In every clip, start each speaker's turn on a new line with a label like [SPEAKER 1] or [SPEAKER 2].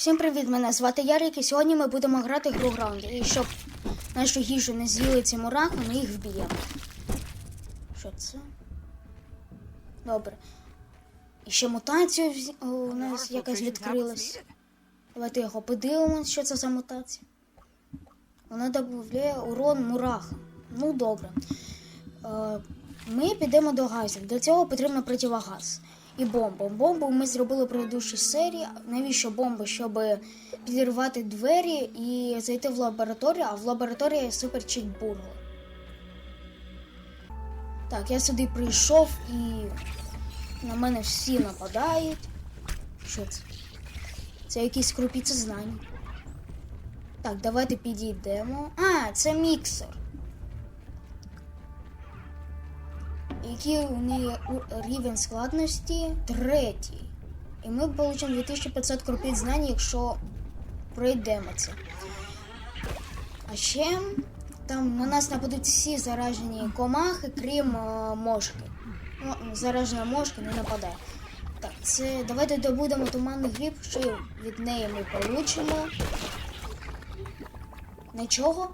[SPEAKER 1] Всім привіт! Мене звати Ярик, і сьогодні ми будемо грати гру граунд. І щоб нашу їжу не з'їли ці мурахи, ми їх вб'ємо. Що це? Добре. І ще мутація у нас якась відкрилась. Давайте його подивимось, що це за мутація. Вона додає урон мурахам. Ну, добре. Е, Ми підемо до газів. Для цього потрібно противогаз. І бомба. Бомбу ми зробили предыдущій серії. Навіщо бомба? Щоб підірвати двері і зайти в лабораторію, а в лабораторії супер чітбургер. Так, я сюди прийшов і на мене всі нападають. Що це? Це якісь крупіці знань. Так, давайте підійдемо. А, це міксер. Який у неї рівень складності третій. І ми отримаємо 2500 крупиць знань, якщо пройдемо це. А ще там на нас нападуть всі заражені комахи, крім е, мошки. Ну, заражена мошка не нападає. Так, це давайте добудемо туманний гріб, що від неї ми получимо. Нічого?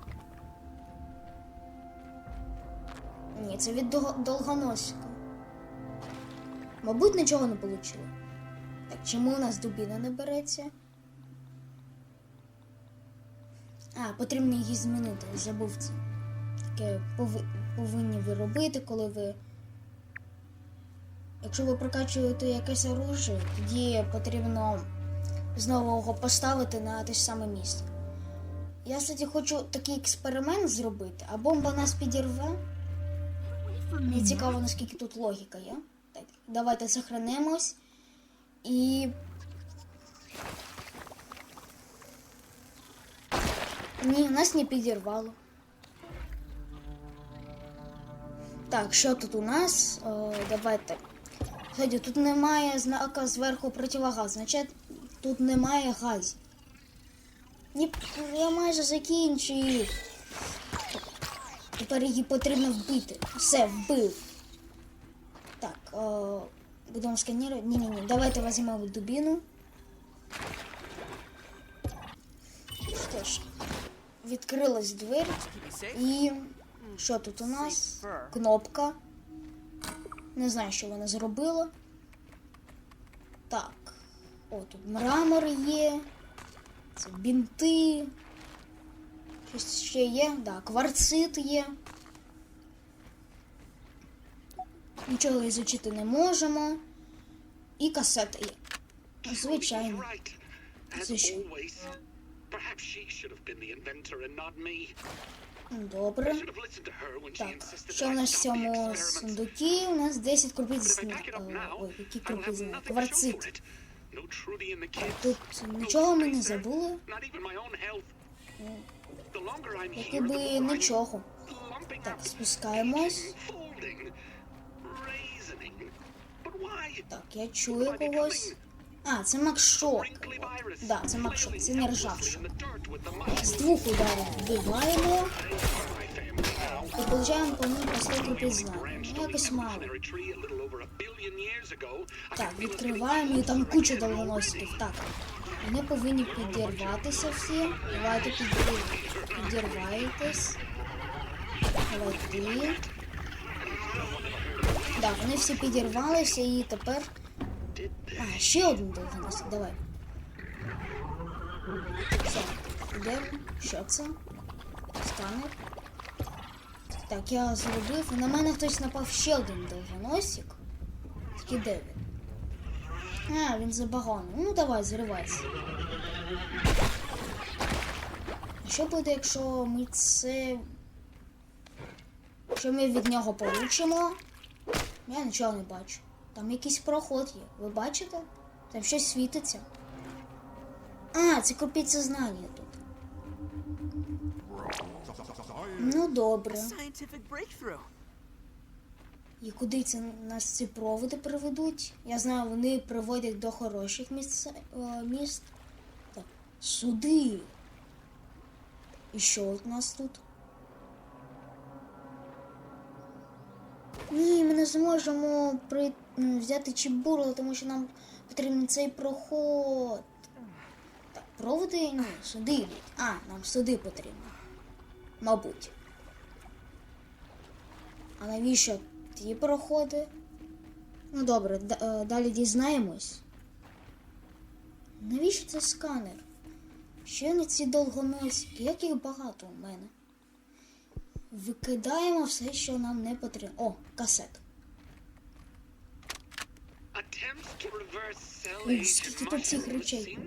[SPEAKER 1] Ні, це від дол- довгоносика. Мабуть, нічого не вийшло. Так, чому у нас дубіна не береться? А, потрібно її змінити, забув це. Таке пови- повинні ви робити, коли ви. Якщо ви прокачуєте якесь оружие, тоді потрібно знову його поставити на те ж саме місце. Я, кстати, хочу такий експеримент зробити, а бомба нас підірве. Мені цікаво, наскільки тут логіка є. Так, давайте сохранимось. І. Ні, нас не підірвало. Так, що тут у нас? О, давайте. Кстати, тут немає знака зверху противогаз, значить тут немає газів. Ні, я майже закінчив. Тепер її потрібно вбити. Все, вбив. Так, о, будемо сканувати. Ні, ні, ні. Давайте візьмемо дубіну. Що ж, відкрилась двері. І що тут у нас? Кнопка. Не знаю, що вона зробила. Так. О, тут мрамор є. Це бінти. Щось ще є? Да, кварцит є. Нічого ізучити не можемо. І касета є. Звичайно. Це що? Добре. Так, що в нас в цьому сундукі? У нас 10 крупиць зна... Е, Ой, які
[SPEAKER 2] have
[SPEAKER 1] зна... Кварцит. Тут нічого ми не забули.
[SPEAKER 2] More I'm
[SPEAKER 1] нічого. Так, спускаємось. Так, я чую когось. А, це Макшок.
[SPEAKER 2] Virus.
[SPEAKER 1] Да, це Макшок, це не
[SPEAKER 2] mushroom.
[SPEAKER 1] З двох ударів вбиваємо і получаємо по ним по 100 крупиць знань.
[SPEAKER 2] Branched
[SPEAKER 1] Ну,
[SPEAKER 2] on the
[SPEAKER 1] якось мало. Так, відкриваємо і там куча довгоносиків. Так. Вони повинні підірватися всі. Давайте підір... підірваєтесь. Давай ти. Так, вони всі підірвалися і тепер. А, ще один довгоносик, давай. Все, йдемо. Що це? Сканер. Так, я зробив. На мене хтось напав ще один довгоносик. Тільки де? А, він забаганий. Ну давай, зривайся. А що буде, якщо ми це. Що ми від нього получимо? Я нічого не бачу. Там якийсь проход є. Ви бачите? Там щось світиться. А, це копіться знання тут. Ну добре. І куди це нас ці проводи приведуть? Я знаю, вони приводять до хороших місць, е, міст. Так, сюди. І що у нас тут? Ні, ми не зможемо при... взяти чебуру, тому що нам потрібен цей проход. Так, проводи, ні, сюди йдуть. А, нам сюди потрібно. Мабуть. А навіщо ті проходи? Ну добре, е, далі дізнаємось. Навіщо це сканер? Ще не ці довгоносики, як їх багато у мене. Викидаємо все, що нам не потрібно. О, касет. Ой, скільки тут цих речей.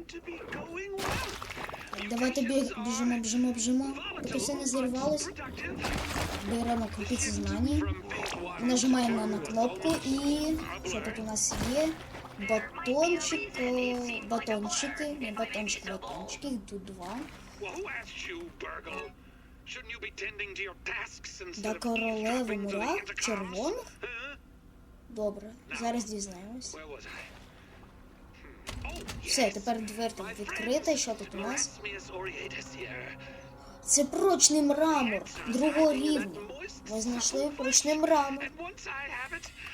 [SPEAKER 1] Давайте біг, біжимо, біжимо, біжимо. Поки все не зірвалось. Беремо крупиці
[SPEAKER 2] one
[SPEAKER 1] Нажимаємо на кнопку і що тут у нас є? Батончик, батончики, не батончики, батончики, їх тут два.
[SPEAKER 2] Of
[SPEAKER 1] королеви мурах червоних? Добре, зараз дізнаємось. Все, тепер двері тут відкрита. Що тут у нас? Це прочний мрамор другого рівня. Ви знайшли прочний мрамор.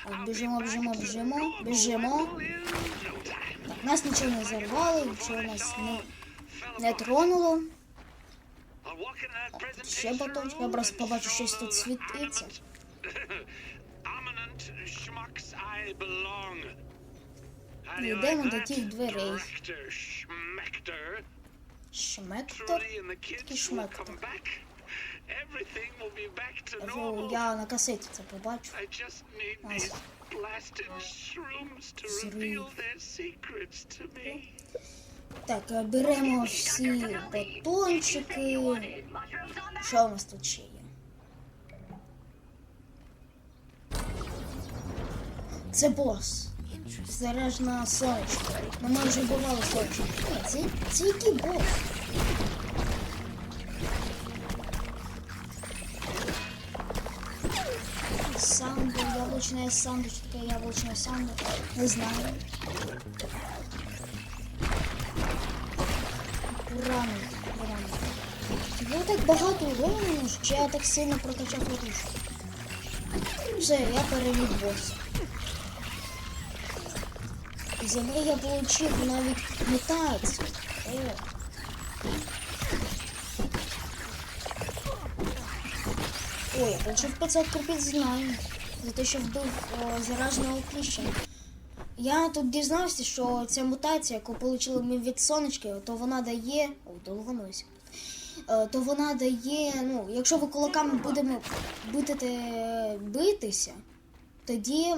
[SPEAKER 1] Так, біжимо, біжимо, біжимо, біжимо. Так, нас нічого не зарвало, нічого нас не, не тронуло.
[SPEAKER 2] That
[SPEAKER 1] ще батончик. Я просто побачу, щось тут світиться. Йдемо до тих дверей. Шмектор. Такий шмектор.
[SPEAKER 2] normal.
[SPEAKER 1] Я на касеті це побачу.
[SPEAKER 2] Me.
[SPEAKER 1] Так, е, беремо всі батончики. Що у нас тут ще є? Це бос. Заряжена сонечко. Ну ми вже бували сонечко. Це, це який бос? Самбо, яблучне самбо, що таке яблучне самбо? Не знаю. Урану, урану. Було так багато урону, що я так сильно прокачав рушку. Все, я переміг боса. За неї я отримав навіть мутацію. Ой, я отримав 500 крупиць знань за те, що вбив о, зараженого кліща. Я тут дізнався, що ця мутація, яку отримали ми від сонечки, то вона дає. О, довгоносик. Е, То вона дає, ну, якщо ви кулаками будемо будете битися, тоді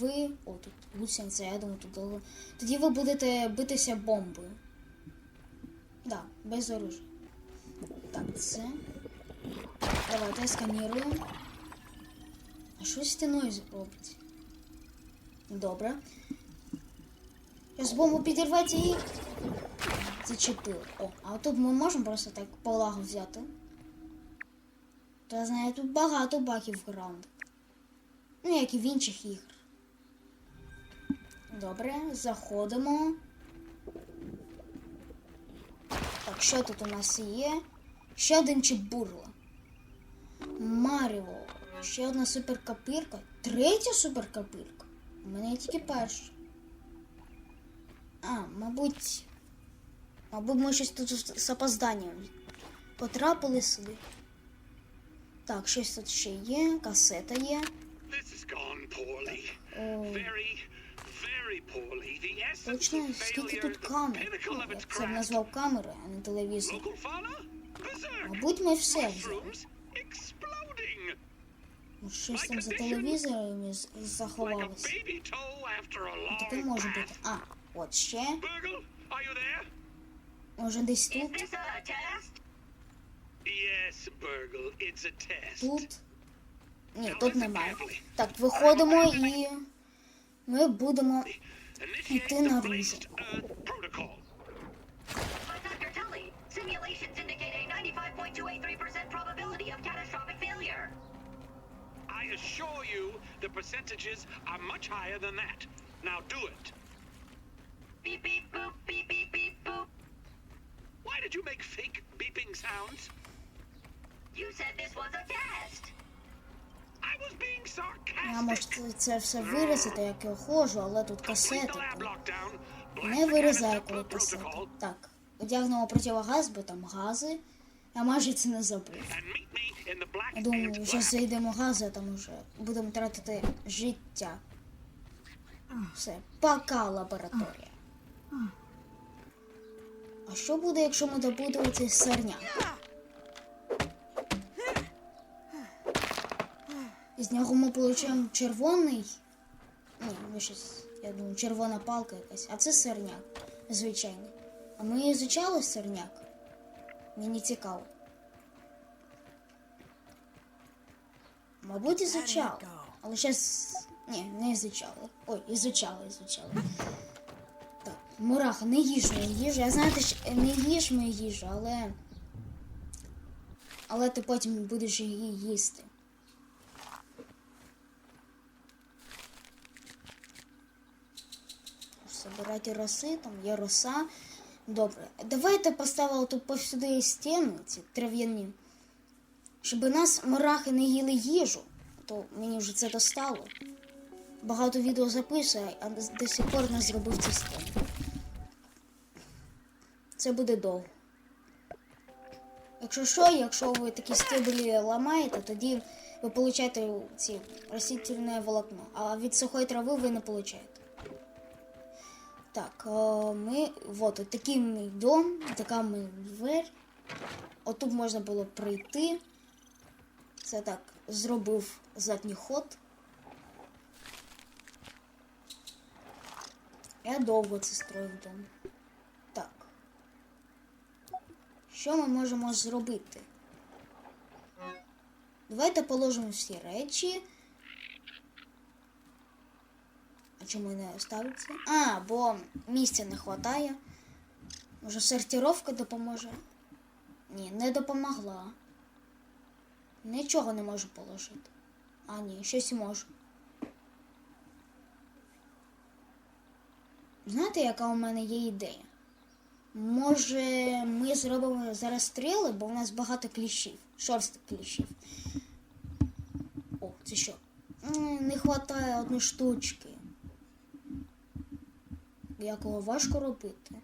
[SPEAKER 1] ви. О, тут думаю, тут довго. Тоді ви будете битися бомбою. Да, без оружия. Так, це. Давайте сканіруємо. А що стіною робить? Добре. Зараз бомбу підірвати і зачепили. О, а тут ми можемо просто так полагу взяти. То я знаю, тут багато баків в граундах. Ну, як і в інших ігр. Добре, заходимо. Так, що тут у нас є? Ще один чебурла. Маріо. Ще одна суперкопірка. Третя суперкопірка. У мене тільки перша. А, мабуть. Мабуть, ми щось тут з опозданням потрапили сюди. Так, щось тут ще є, касета є.
[SPEAKER 2] This has gone poorly. Very,
[SPEAKER 1] точно, скільки тут камер. це б назвав камери, а не телевізор. Мабуть, ми все. Ну, Щось там за
[SPEAKER 2] a
[SPEAKER 1] заховалося. Таке може бути. А, от ще. Може десь тут. Тут. Ні, тут немає. Так, виходимо і ми будемо.
[SPEAKER 2] Initiate
[SPEAKER 1] Йти
[SPEAKER 2] the
[SPEAKER 1] наружу.
[SPEAKER 2] Blazed Earth Protocol.
[SPEAKER 3] But Dr. Tully, simulations indicate a 95.283% probability of catastrophic failure.
[SPEAKER 2] I assure you the percentages are much higher than that. Now do it.
[SPEAKER 3] Beep beep boop, beep beep beep boop.
[SPEAKER 2] Why did you make fake beeping sounds?
[SPEAKER 3] You said this was a test.
[SPEAKER 1] Я можу це- все вирізати, як я ходжу, але тут касети. Не вирізаю, коли касети. Так, одягнемо противогаз, бо там гази. Я майже це не забув. Я думаю, що зайдемо гази, а там уже будемо тратити життя. Все, пока лабораторія. А що буде, якщо ми добудемо цей сорняк? Із нього ми отримаємо червоний. Ні, ми щось, я думаю, червона палка якась. А це сорняк, звичайний. А ми ізучали сорняк? Мені цікаво. Мабуть, ізучали. Але зараз. Ні, не ізучали. Ой, ізучали, ізучали. Так, мураха, не їж мою їжу. Я знаю, ж не їж мою їжу, але. Але ти потім будеш її їсти. Собирайте роси, там є роса. Добре. Давайте поставимо тут повсюди стіни, ці трав'яні. Щоб нас мурахи не їли їжу, то мені вже це достало. Багато відео записує, а до сих пор не зробив ці стіни. Це буде довго. Якщо що, якщо ви такі стеблі ламаєте, тоді ви получаєте ці растительне волокно, а від сухої трави ви не получаєте. Так, е, ми. Вот, от такий мій дом, така ми двері. Отут можна було пройти. Це так, зробив задній ход. Я довго це строїв дом. Так. Що ми можемо зробити? Давайте положимо всі речі. А чому не ставиться? А, бо місця не вистачає. Може, сортировка допоможе? Ні, не допомогла. Нічого не можу положити. А, ні, щось можу. Знаєте, яка у мене є ідея? Може, ми зробимо зараз стріли, бо в нас багато кліщів, шорстих кліщів. О, це що? Не вистачає одної штучки. Якого важко робити.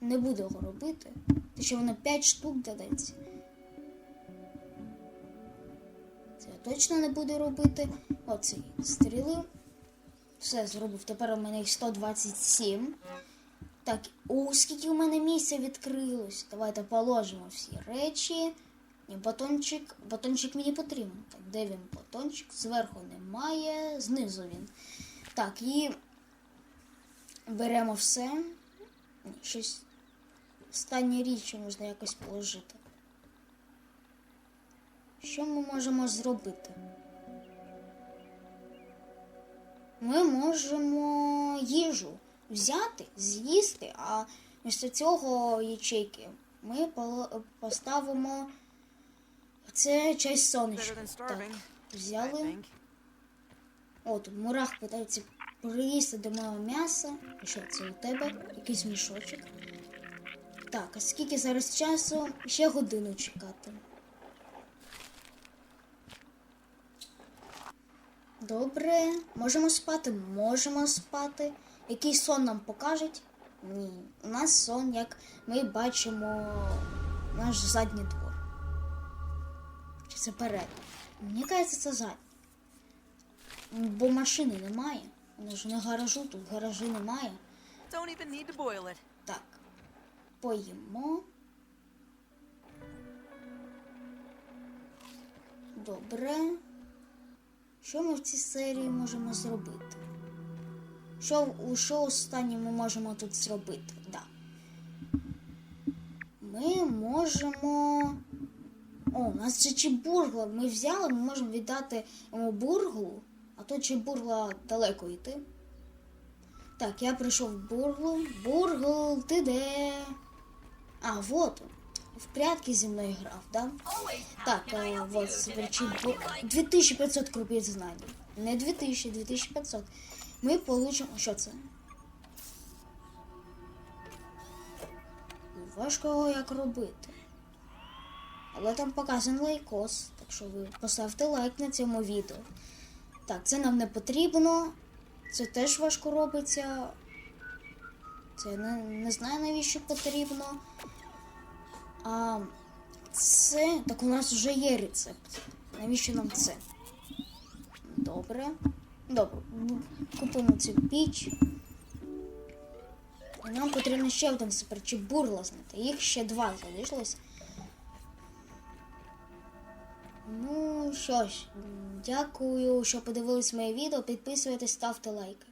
[SPEAKER 1] Не буду його робити. Те, що воно 5 штук додається. Це я точно не буду робити. Оці стріли. Все зробив. Тепер у мене їх 127. Так, о, скільки у мене місця відкрилось. Давайте положимо всі речі. Ні, батончик. Батончик мені потрібен. Так, де він батончик? Зверху немає, знизу він. Так, і беремо все. Щось. Останні річі можна якось положити. Що ми можемо зробити? Ми можемо їжу взяти, з'їсти, а після цього ячейки ми по- поставимо це часть сонечка. Так, взяли.
[SPEAKER 4] think.
[SPEAKER 1] О, мурах питається приїсти до мого м'яса. І Що це у тебе? Якийсь мішочок. Так, а скільки зараз часу? Ще годину чекати. Добре, можемо спати, можемо спати. Який сон нам покажуть? Ні. У нас сон, як ми бачимо наш задній двор. Чи це перед? Мені кажеться, це задній. Бо машини немає. Воно ж не гаражу, тут гаражі немає.
[SPEAKER 4] Don't even need to boil it.
[SPEAKER 1] Так. Поїмо. Добре. Що ми в цій серії можемо зробити? Що, що останнє ми можемо тут зробити? Да. Ми можемо. О, у нас же чебургла. Ми взяли, ми можемо віддати йому бурглу, а то чебургла далеко йти. Так, я прийшов в бурглу. Бургл, ти де? А, вот он. В прятки зі мною грав, да? Так, е, вот, звучить 2500 крупиць знань. Не 2000, 2500. Ми получимо. Що це? Важко його як робити. Але там показаний лайкос, так що ви поставте лайк на цьому відео. Так, це нам не потрібно. Це теж важко робиться. Це я не, не знаю навіщо потрібно. А це. Так у нас вже є рецепт. Навіщо нам це? Добре. Добре. Купимо цю піч. І нам потрібно ще один суперчіп бурла знайти. Їх ще два залишилось. Ну що ж, дякую, що подивились моє відео. Підписуйтесь, ставте лайки.